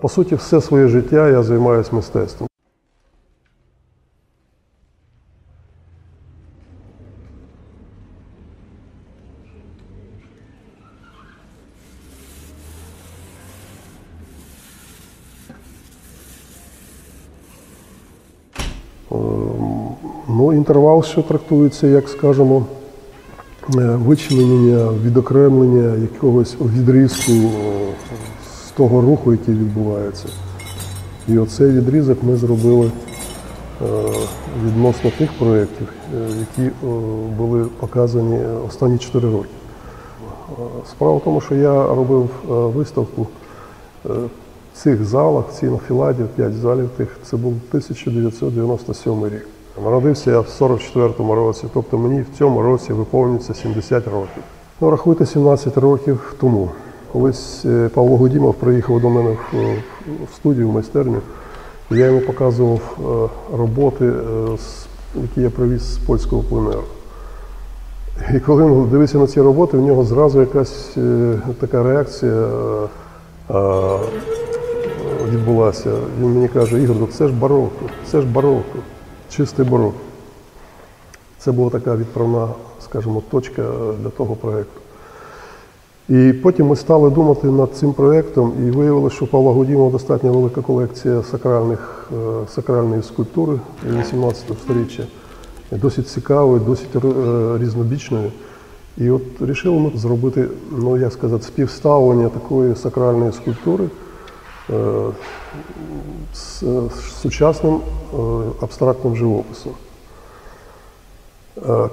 По суті, все своє життя я займаюся мистецтвом. Е, Ну, інтервал, що трактується, як скажемо, е, вичленення, відокремлення якогось відрізку е, того руху, який відбувається. І оцей відрізок ми зробили е, відносно тих проєктів, е, які е, були показані останні 4 роки. Справа в тому, що я робив виставку в цих залах, в цій нафіладі, 5 залів тих, це був 1997 рік. Народився я в 44-му році, тобто мені в цьому році виповнюється 70 років. Ну, рахуйте 17 років тому. Колись е, Павло Гудімов приїхав до мене в, студію, в майстерню, я йому показував е, роботи, е, які я привіз з польського пленеру. І коли він дивився на ці роботи, в нього зразу якась така реакція відбулася. Він мені каже, Ігор, ну це ж бароко, це ж бароко, чистий барок. Це була така відправна, скажімо, точка для того проєкту. І потім ми стали думати над цим проєктом і виявилося, що у Павла Гудімова достатньо велика колекція сакральних, е, сакральної скульптури 18 століття. Досить цікавої, досить е, різнобічної. І от вирішили ми зробити, ну як сказати, співставлення такої сакральної скульптури е, з сучасним абстрактним живописом.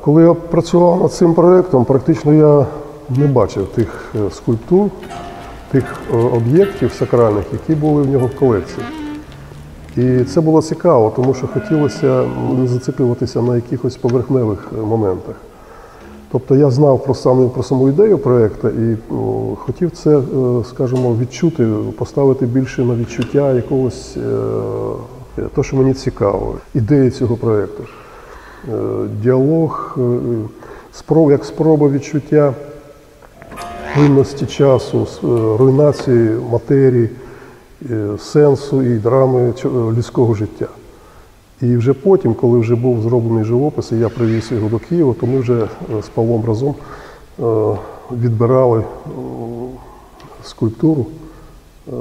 Коли я працював над цим проєктом, практично я не бачив тих е, скульптур, тих е, об'єктів сакральних, які були в нього в колекції. І це було цікаво, тому що хотілося не зациклюватися на якихось поверхневих е, моментах. Тобто я знав про саму, про саму ідею проєкту і о, хотів це, скажімо, відчути, поставити більше на відчуття якогось, е, то, що мені цікаво, ідеї цього проєкту. Е, Діалог, е, спроб, як спроба відчуття плинності часу, е, руйнації матерії, е, сенсу і драми людського життя. І вже потім, коли вже був зроблений живопис, і я привіз його до Києва, то ми вже е, з Павлом разом е, відбирали е, скульптуру е,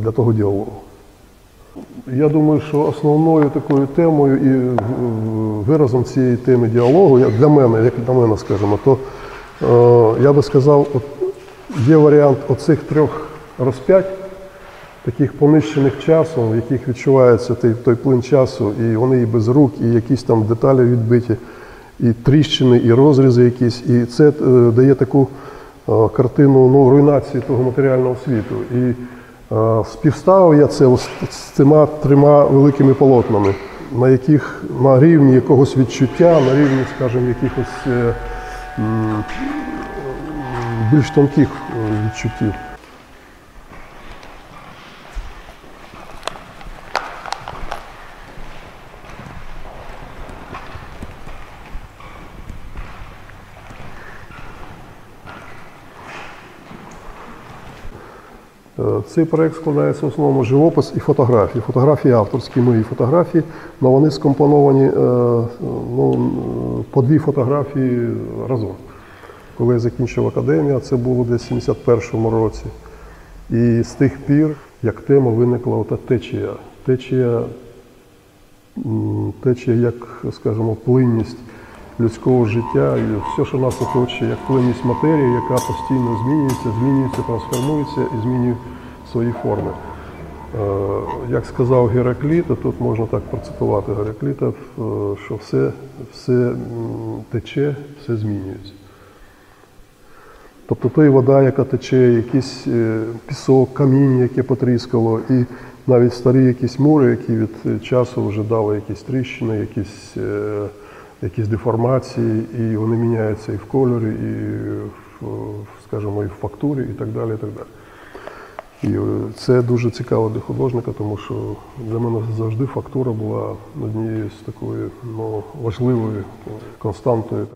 для того діалогу. Я думаю, що основною такою темою і е, виразом цієї теми діалогу, для мене, як для мене, скажімо, то е, я би сказав, є варіант оцих трьох розп'ять, таких понищених часом, в яких відчувається той, плин часу, і вони і без рук, і якісь там деталі відбиті, і тріщини, і розрізи якісь. І це е, дає таку е, картину ну, руйнації того матеріального світу. І е, співставив я це з цими трьома великими полотнами, на яких на рівні якогось відчуття, на рівні, скажімо, якихось більш тонких е, відчуттів. Е, Цей проект складається в основному живопис і фотографії. Фотографії авторські мої фотографії, але вони скомпоновані е, ну, по дві фотографії разом. Коли я закінчив академію, це було десь в 71-му році. І з тих пір, як тема виникла ота течія. Течія, течія як, скажімо, плинність людського життя, і все, що нас оточує, як плинність матерії, яка постійно змінюється, змінюється, трансформується і змінює свої форми. Е, Як сказав Геракліт, тут можна так процитувати Геракліта, е, що все, все тече, все змінюється. Тобто то і вода, яка тече, якийсь е, пісок, каміння, яке потріскало, і навіть старі якісь мури, які від е, часу вже дали якісь тріщини, якісь, е, якісь деформації, і вони міняються і в кольорі, і в, скажімо, і в фактурі, і так далі. І так далі. І це дуже цікаво для художника, тому що для мене завжди фактура була однією з такою ну, важливою константою.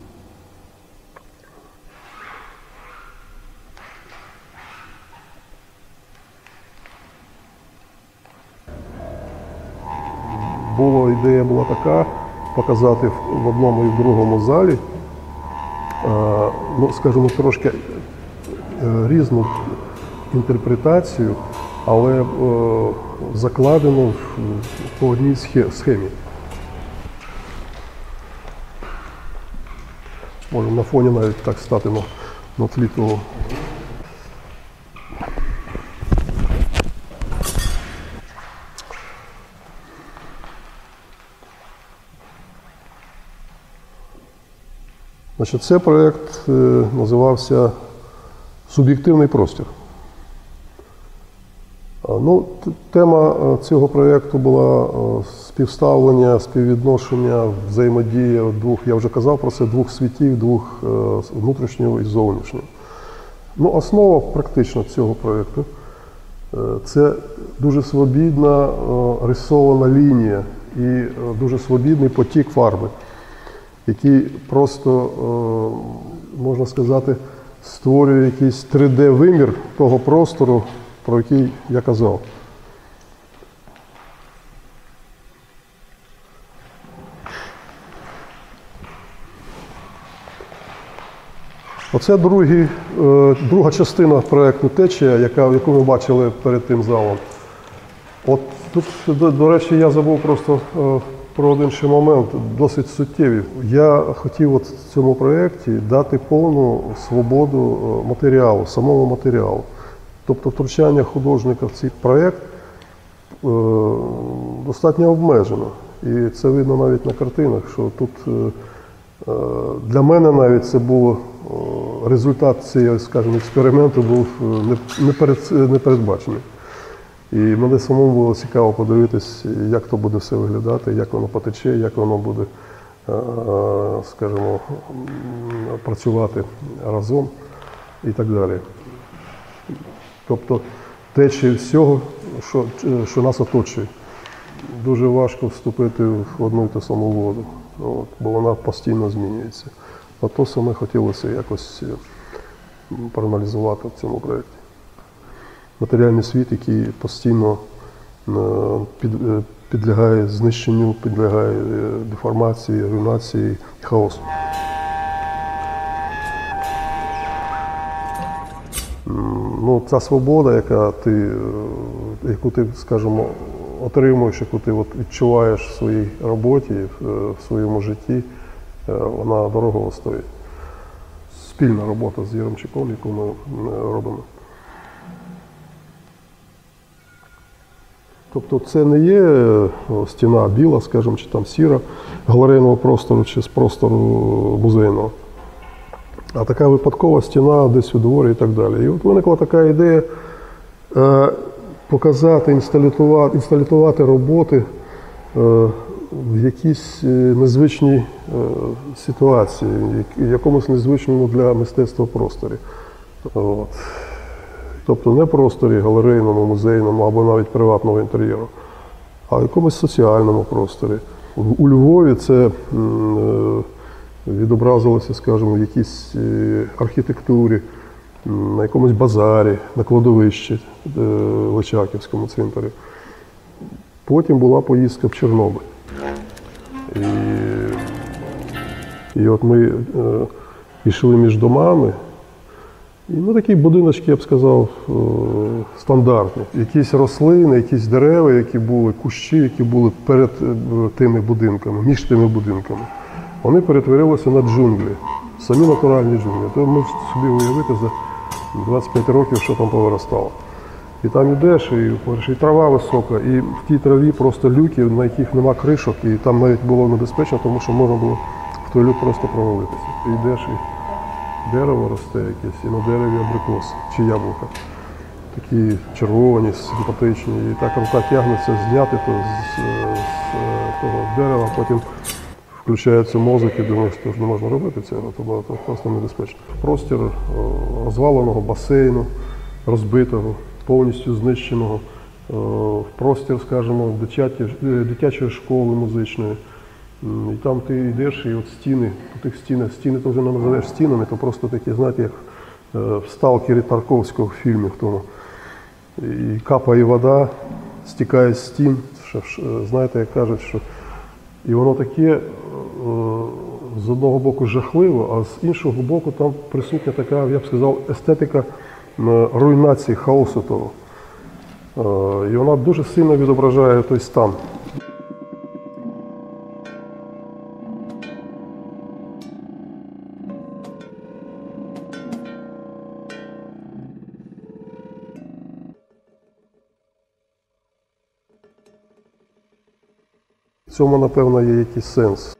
Ідея була така показати в- одному і в другому залі, е, ну, скажімо, трошки е, різну інтерпретацію, але е, закладену в- одній схемі. Може на фоні навіть так стати на, на тлі того. Значить, це проєкт е, називався Суб'єктивний простір. Ну, тема е, цього проєкту була е, співставлення, співвідношення, взаємодія двох, я вже казав про це, двох світів, двох внутрішнього і зовнішнього. Ну, основа практично цього проєкту це дуже свобідна рисована лінія і дуже свобідний потік фарби, який просто, е, можна сказати, створює якийсь 3D-вимір того простору, про який я казав. Оце другий, е, друга частина проєкту Течія, яка, яку ми бачили перед тим залом. От тут, до, до речі, я забув просто е, про один ще момент, досить суттєвий. Я хотів от в цьому проєкті дати повну свободу е, матеріалу, самого матеріалу. Тобто втручання художника в цей проєкт е, достатньо обмежено. І це видно навіть на картинах, що тут е, е, для мене навіть це було е, результат цього, скажімо, експерименту був е, І мене самому було цікаво подивитись, як то буде все виглядати, як воно потече, як воно буде, е, скажімо, працювати разом і так далі. Тобто течії всього, що, що нас оточує. Дуже важко вступити в одну і ту саму воду, от, бо вона постійно змінюється. А то саме хотілося якось е, проаналізувати в цьому проєкті. Матеріальний світ, який постійно е, е, підлягає знищенню, підлягає е, деформації, руйнації і хаосу. ну, ця свобода, яка ти, яку ти, скажімо, отримуєш, яку ти от відчуваєш в своїй роботі, в, своєму житті, вона дорогого стоїть. Спільна робота з Яремчуком, яку ми робимо. Тобто це не є е, стіна біла, скажімо, чи там сіра галерейного простору, чи з простору музейного а така випадкова стіна десь у дворі і так далі. І от виникла така ідея е, показати, інсталютувати, інсталютувати роботи е, в якійсь незвичній ситуації, як- якомусь незвичному для мистецтва просторі. От. Тобто не просторі галерейному, музейному або навіть приватного інтер'єру, а в якомусь соціальному просторі. У Львові це е, відобразилося, скажімо, в якійсь е, архітектурі, на якомусь базарі, на кладовищі е, в Очаківському цвинтарі. Потім була поїздка в Чорнобиль. І, і от ми йшли між домами, ну, такі будиночки, я б сказав, е, стандартні. Якісь рослини, якісь дерева, які були, кущі, які були перед е, тими будинками, між тими будинками, вони перетворилися на джунглі, самі натуральні джунглі. То можете собі уявити за 25 років, що там повиростало. І там ідеш, і, і трава висока, і в тій траві просто люки, на яких нема кришок, і там навіть було небезпечно, тому що можна було в той люк просто провалитися. Ти йдеш і дерево росте якесь, і на дереві абрикос чи яблука. Такі червоні, симпатичні. І так рука тягнеться зняти то з, з, того дерева, потім включається мозок і думаєш, що ж не можна робити цього, тому це просто небезпечно. Простір розваленого басейну, розбитого, повністю знищеного, простір, скажімо, дитячої, дитячої школи музичної. І там ти йдеш, і от стіни, тих стінах, стіни ти вже не називаєш стінами, то просто такі, знаєте, як е, в сталкері Тарковського в фільмі в тому. І капає вода, стікає з стін, е, знаєте, як кажуть, що і воно таке е, з одного боку жахливо, а з іншого боку там присутня така, я б сказав, естетика руйнації хаосу того. І вона дуже сильно відображає той стан. Цьому, напевно, є якийсь сенс.